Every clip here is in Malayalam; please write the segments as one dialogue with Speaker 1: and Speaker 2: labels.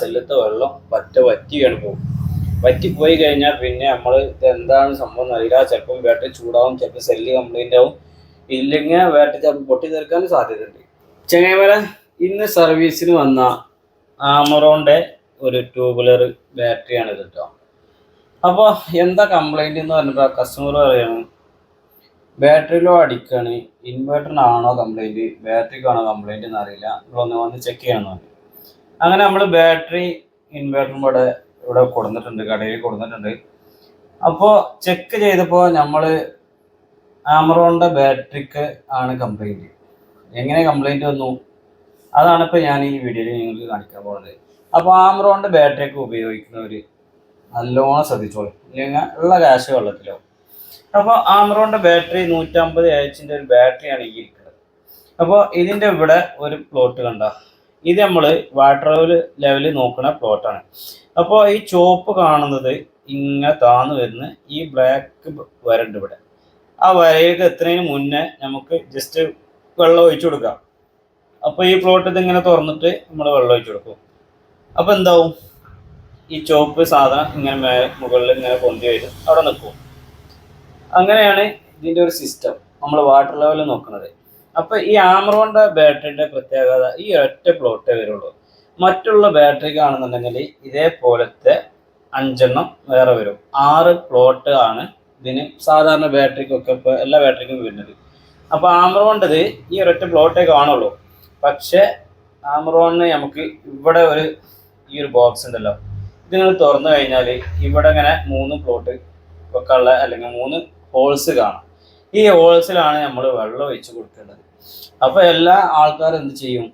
Speaker 1: സെല്ലത്തെ വെള്ളം പറ്റ വറ്റിയാണ് പോകും. വറ്റിപ്പോയി കഴിഞ്ഞാൽ പിന്നെ നമ്മൾ ഇത് എന്താണ് സംഭവം എന്നറിയില്ല ചിലപ്പം ബാറ്ററി ചൂടാവും ചിലപ്പോൾ സെല്ല് കംപ്ലൈന്റ് ആവും. ഇല്ലെങ്കിൽ ബാറ്ററി ചിലപ്പോൾ പൊട്ടി തീർക്കാൻ സാധ്യതയുണ്ട്. ചെങ്ങൈമല ഇന്ന് സർവീസിന് വന്ന ആമറോണിന്റെ ഒരു ട്യൂബുലർ ബാറ്ററിയാണ് ഇത് കേട്ടോ അപ്പോൾ എന്താ കംപ്ലൈന്റ് എന്ന് പറഞ്ഞപ്പോൾ കസ്റ്റമർ പറയാണ് ബാറ്ററിയിലോ അടിക്കാണ് ഇൻവേർട്ടറിനാണോ കംപ്ലൈന്റ് ബാറ്ററിക്കാണോ കംപ്ലൈന്റ് എന്നറിയില്ല നിങ്ങളൊന്ന് വന്ന് ചെക്ക് ചെയ്യണമെന്ന് പറഞ്ഞു. അങ്ങനെ നമ്മൾ ബാറ്ററി ഇൻവേർട്ടറും ഇവിടെ ഇവിടെ കൊടുത്തിട്ടുണ്ട് കടയിൽ കൊടുത്തിട്ടുണ്ട് അപ്പോൾ ചെക്ക് ചെയ്തപ്പോൾ നമ്മൾ ആമറോണിന്റെ ബാറ്ററിക്ക് ആണ് കംപ്ലൈന്റ് എങ്ങനെ കംപ്ലൈന്റ് വന്നു? അതാണ് ഇപ്പോൾ ഞാൻ ഈ വീഡിയോയിൽ നിങ്ങൾക്ക് കാണിക്കാൻ പോകുന്നത്. അപ്പോൾ ആമറോണിന്റെ ബാറ്ററിയൊക്കെ ഉപയോഗിക്കുന്നവർ നല്ലോണം ശ്രദ്ധിച്ചോളൂ. ഇല്ലെങ്കിൽ ഉള്ള കാശ് വെള്ളത്തിലാവും അപ്പോൾ ആമറോണിന്റെ ബാറ്ററി നൂറ്റമ്പത് എച്ചിന്റെ ഒരു ബാറ്ററിയാണ് ഈ ഇരിക്കുന്നത്. അപ്പോൾ ഇതിന്റെ ഇവിടെ ഒരു പ്ലോട്ട് കണ്ട? ഇത് നമ്മൾ വാട്ടർ ലെവൽ നോക്കുന്ന പ്ലോട്ടാണ് അപ്പോൾ ഈ ചോപ്പ് കാണുന്നത് ഇങ്ങനെ താന്നു വരുന്ന ഈ ബ്ലാക്ക് വരണ്ട് ഇവിടെ. ആ വരയിലേക്ക് എത്തുന്നതിന് മുന്നേ നമുക്ക് ജസ്റ്റ് വെള്ളം ഒഴിച്ചു കൊടുക്കാം. അപ്പോൾ ഈ പ്ലോട്ട് ഇതിങ്ങനെ തുറന്നിട്ട് നമ്മൾ വെള്ളം ഒഴിച്ചു കൊടുക്കും. അപ്പോൾ എന്താവും? ഈ ചോപ്പ് സാധനം ഇങ്ങനെ മേ മുകളിൽ ഇങ്ങനെ പൊന്തി വരും. അവിടെ നിൽക്കും. അങ്ങനെയാണ് ഇതിന്റെ ഒരു സിസ്റ്റം നമ്മൾ വാട്ടർ ലെവൽ നോക്കുന്നത് അപ്പോൾ ഈ ആമറോണിന്റെ ബാറ്ററിന്റെ പ്രത്യേകത ഈ ഒറ്റ പ്ലോട്ടേ വരുള്ളൂ. മറ്റുള്ള ബാറ്ററി കാണുന്നുണ്ടെങ്കിൽ ഇതേപോലത്തെ അഞ്ചെണ്ണം വേറെ വരും. ആറ് പ്ലോട്ട് ആണ് ഇതിന് സാധാരണ ബാറ്ററിക്കൊക്കെ ഇപ്പോൾ എല്ലാ ബാറ്ററിക്കും വരുന്നത്. അപ്പോൾ ആമറോണിന്റെത് ഈ ഒരൊറ്റ പ്ലോട്ടേ കാണുള്ളൂ. പക്ഷേ ആമറോണിന് നമുക്ക് ഇവിടെ ഒരു ഈ ഒരു ബോക്സ് ഉണ്ടല്ലോ. ഇത് നിങ്ങൾ തുറന്നു കഴിഞ്ഞാൽ ഇവിടെ ഇങ്ങനെ മൂന്ന് പ്ലോട്ട് വെക്കാനുള്ള അല്ലെങ്കിൽ മൂന്ന് ഹോൾസ് കാണാം. ഈ ഹോൾസിലാണ് നമ്മൾ വെള്ളം ഒഴിച്ച് കൊടുക്കേണ്ടത്. അപ്പോൾ എല്ലാ ആൾക്കാരും എന്ത് ചെയ്യും?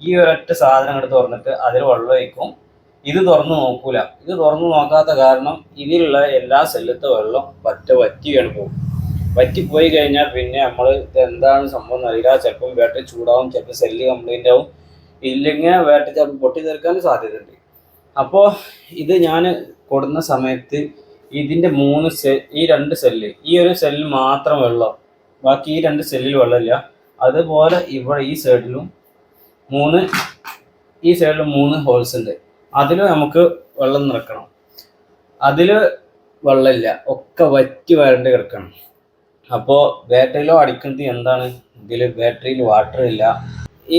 Speaker 1: ഈ ഒരൊറ്റ സാധനം എടുത്ത് തുറന്നിട്ട് അതിൽ വെള്ളം ഒഴിക്കും. ഇത് തുറന്നു നോക്കൂല. ഇത് തുറന്നു നോക്കാത്ത കാരണം ഇതിലുള്ള എല്ലാ സെല്ലത്തെ വെള്ളം പറ്റ വറ്റിയാണ് പോകും. വറ്റിപ്പോയി കഴിഞ്ഞാൽ പിന്നെ നമ്മൾ എന്താണ് സംഭവം എന്നറിയില്ല ചിലപ്പം വേട്ട ചൂടാവും ചിലപ്പോൾ സെല്ല് കംപ്ലൈന്റ് ആവും. ഇല്ലെങ്കിൽ വേട്ട ചിലപ്പോൾ പൊട്ടി തീർക്കാനും സാധ്യതയുണ്ട്. അപ്പോൾ ഇത് ഞാൻ കൊടുന്ന സമയത്ത് ഇതിന്റെ മൂന്ന് സെ ഈ രണ്ട് സെല്ല് ഈ ഒരു സെല്ലിൽ മാത്രം വെള്ളം. ബാക്കി ഈ രണ്ട് സെല്ലിൽ വെള്ളമില്ല. അതുപോലെ ഇവിടെ ഈ സൈഡിലും മൂന്ന് ഈ സൈഡിലും മൂന്ന് ഹോൾസ് ഉണ്ട്. അതിൽ നമുക്ക് വെള്ളം നിറക്കണം. അതിൽ വെള്ളമില്ല. ഒക്കെ വറ്റി വരണ്ട് കിടക്കണം. അപ്പോൾ ബാറ്ററിയിലോ അടിക്കുന്നത് എന്താണ്? ഇതിൽ ബാറ്ററിയിൽ വാട്ടർ ഇല്ല.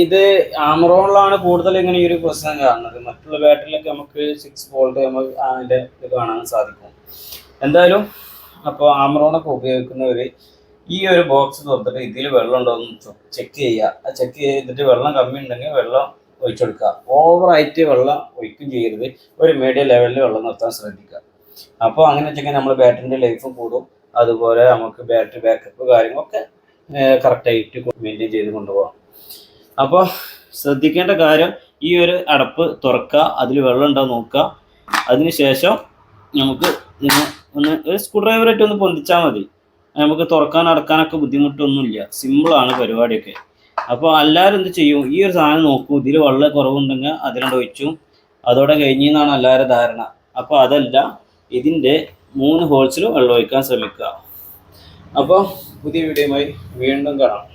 Speaker 1: ഇത് ആമറോണിലാണ് കൂടുതൽ ഇങ്ങനെ ഈ ഒരു പ്രശ്നം കാണുന്നത്. മറ്റുള്ള ബാറ്ററിയിലൊക്കെ നമുക്ക് സിക്സ് വോൾട്ട് നമുക്ക് അതിന്റെ ഇത് കാണാൻ സാധിക്കും. എന്തായാലും അപ്പോൾ ആമറോണൊക്കെ ഉപയോഗിക്കുന്നവർ ഈ ഒരു ബോക്സ് തുറന്നിട്ട് ഇതിൽ വെള്ളം ഉണ്ടോ എന്ന് ചെക്ക് ചെയ്യുക. ചെക്ക് ചെയ്തിട്ട് വെള്ളം കമ്മി ഉണ്ടെങ്കിൽ വെള്ളം ഒഴിച്ചെടുക്കുക. ഓവറായിട്ട് വെള്ളം ഒഴിക്കും ചെയ്യരുത്. ഒരു മീഡിയം ലെവലിൽ വെള്ളം നിർത്താൻ ശ്രദ്ധിക്കുക. അപ്പോൾ അങ്ങനെ വെച്ചെങ്കിൽ നമ്മൾ ബാറ്ററിന്റെ ലൈഫ് കൂടും. അതുപോലെ നമുക്ക് ബാറ്ററി ബാക്കപ്പ് കാര്യങ്ങളൊക്കെ കറക്റ്റായിട്ട് മെയിന്റെയിൻ ചെയ്ത് കൊണ്ടുപോകാം. അപ്പോൾ ശ്രദ്ധിക്കേണ്ട കാര്യം ഈ ഒരു അടപ്പ് തുറക്കുക അതിൽ വെള്ളം ഉണ്ടോ നോക്കുക. അതിനുശേഷം നമുക്ക് ഇതിനെ ഒന്ന് ഒരു സ്ക്രൂ ഡ്രൈവറായിട്ട് ഒന്ന് പൊന്തിച്ചാൽ മതി. നമുക്ക് തുറക്കാൻ അടക്കാനൊക്കെ ബുദ്ധിമുട്ടൊന്നുമില്ല. സിമ്പിളാണ് പരിപാടിയൊക്കെ. അപ്പോൾ എല്ലാവരും എന്ത് ചെയ്യും? ഈ ഒരു സാധനം നോക്കും. ഇതിൽ വെള്ളം കുറവുണ്ടെങ്കിൽ അതിനോട് ഒഴിച്ചു. അതോടെ കഴിഞ്ഞു എന്നാണ് എല്ലാവരുടെ ധാരണ. അപ്പോൾ അതല്ല ഇതിന്റെ മൂന്ന് ഹോൾസിലും വെള്ളം ഒഴിക്കാൻ ശ്രമിക്കുക. അപ്പോൾ പുതിയ വീഡിയോയുമായി വീണ്ടും കാണാം.